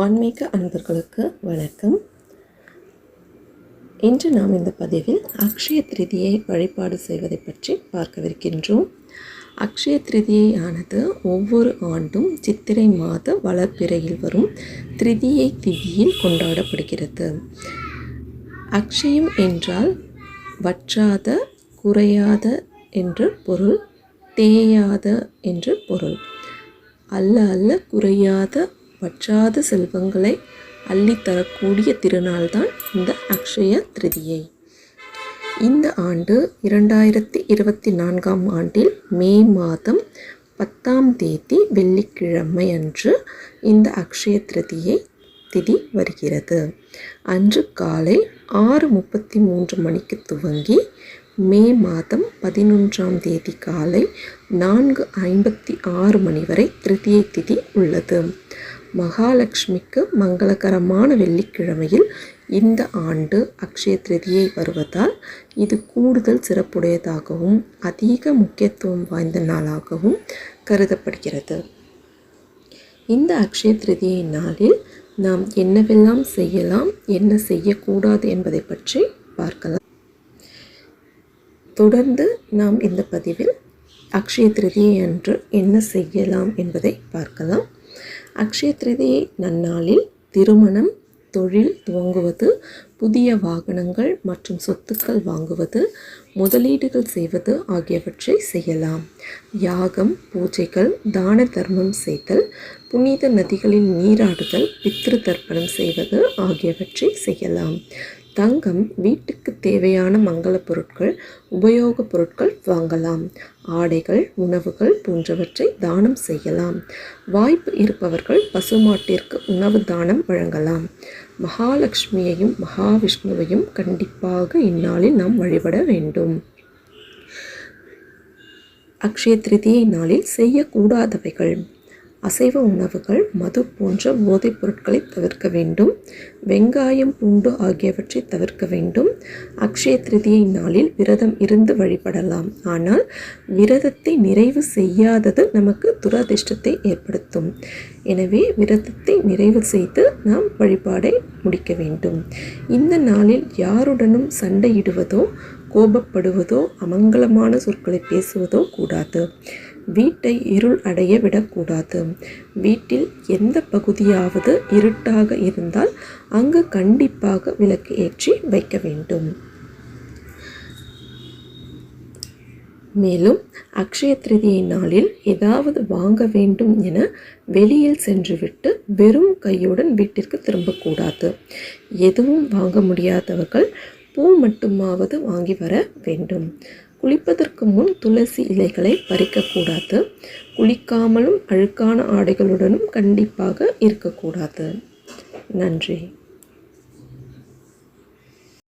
ஆன்மீக அன்பர்களுக்கு வணக்கம். இன்று நாம் இந்த பதிவில் அக்ஷய திருதியை வழிபாடு செய்வதை பற்றி பார்க்கவிருக்கின்றோம். அக்ஷய திருதியை ஆனது ஒவ்வொரு ஆண்டும் சித்திரை மாத வளர்பிறையில் வரும் திருதியை திதியில் கொண்டாடப்படுகிறது. அக்ஷயம் என்றால் வற்றாத குறையாத என்று பொருள் தேயாத என்று பொருள். அல்ல அல்ல குறையாத வற்றாத செல்வங்களை அள்ளித்தரக்கூடிய திருநாள்தான் இந்த அக்ஷய திருதியை. இந்த ஆண்டு இரண்டாயிரத்தி இருபத்தி நான்காம் ஆண்டில் மே மாதம் பத்தாம் தேதி வெள்ளிக்கிழமை அன்று இந்த அக்ஷய திருதியை திதி வருகிறது. அன்று காலை ஆறு முப்பத்தி மூன்று மணிக்கு துவங்கி மே மாதம் பதினொன்றாம் தேதி காலை நான்கு ஐம்பத்தி ஆறு மணி வரை திருதியை திதி உள்ளது. மகாலட்சுமிக்கு மங்களகரமான வெள்ளிக்கிழமையில் இந்த ஆண்டு அக்ஷய திருதியை வருவதால் இது கூடுதல் சிறப்புடையதாகவும் அதிக முக்கியத்துவம் வாய்ந்த நாளாகவும் கருதப்படுகிறது. இந்த அக்ஷய திருதியை நாளில் நாம் என்னவெல்லாம் செய்யலாம் என்ன செய்யக்கூடாது என்பதை பற்றி பார்க்கலாம். தொடர்ந்து நாம் இந்த பதிவில் அக்ஷய திருதியை அன்று என்ன செய்யலாம் என்பதை பார்க்கலாம். அக்ஷய திருதியை நன்னாளில் திருமணம் தொழில் துவங்குவது புதிய வாகனங்கள் மற்றும் சொத்துக்கள் வாங்குவது முதலீடுகள் செய்வது ஆகியவற்றை செய்யலாம். யாகம் பூஜைகள் தான தர்மம் செய்தல் புனித நதிகளில் நீராடுதல் பித்ரு தர்ப்பணம் செய்வது ஆகியவற்றை செய்யலாம். தங்கம் வீட்டுக்கு தேவையான மங்கள பொருட்கள் உபயோகப் பொருட்கள் வாங்கலாம். ஆடைகள் உணவுகள் போன்றவற்றை தானம் செய்யலாம். வாய்ப்பு இருப்பவர்கள் பசுமாட்டிற்கு உணவு தானம் வழங்கலாம். மகாலட்சுமியையும் மகாவிஷ்ணுவையும் கண்டிப்பாக இந்நாளில் நாம் வழிபட வேண்டும். அக்ஷய திருதியை நாளில் செய்யக்கூடாதவைகள். அசைவ உணவுகள் மது போன்ற போதைப் பொருட்களை தவிர்க்க வேண்டும். வெங்காயம் பூண்டு ஆகியவற்றை தவிர்க்க வேண்டும். அக்ஷய திருதியை நாளில் விரதம் இருந்து வழிபடலாம். ஆனால் விரதத்தை நிறைவு செய்யாதது நமக்கு துரதிர்ஷ்டத்தை ஏற்படுத்தும். எனவே விரதத்தை நிறைவு செய்து நாம் வழிபாடை முடிக்க வேண்டும். இந்த நாளில் யாருடனும் சண்டையிடுவதோ கோபப்படுவதோ அமங்கலமான சொற்களை பேசுவதோ கூடாது. வீட்டை இருள் அடைய விடக்கூடாது. வீட்டில் எந்த பகுதியாவது இருட்டாக இருந்தால் அங்கு கண்டிப்பாக விளக்கு ஏற்றி வைக்க வேண்டும். மேலும் அக்ஷய திருதியை நாளில் ஏதாவது வாங்க வேண்டும் என வெளியில் சென்றுவிட்டு வெறும் கையுடன் வீட்டிற்கு திரும்பக்கூடாது. எதுவும் வாங்க முடியாதவர்கள் பூ மட்டுமாவது வாங்கி வர வேண்டும். குளிப்பதற்கு முன் துளசி இலைகளை பறிக்கக்கூடாது. குளிக்காமலும் அழுக்கான ஆடைகளுடனும் கண்டிப்பாக இருக்கக்கூடாது. நன்றி.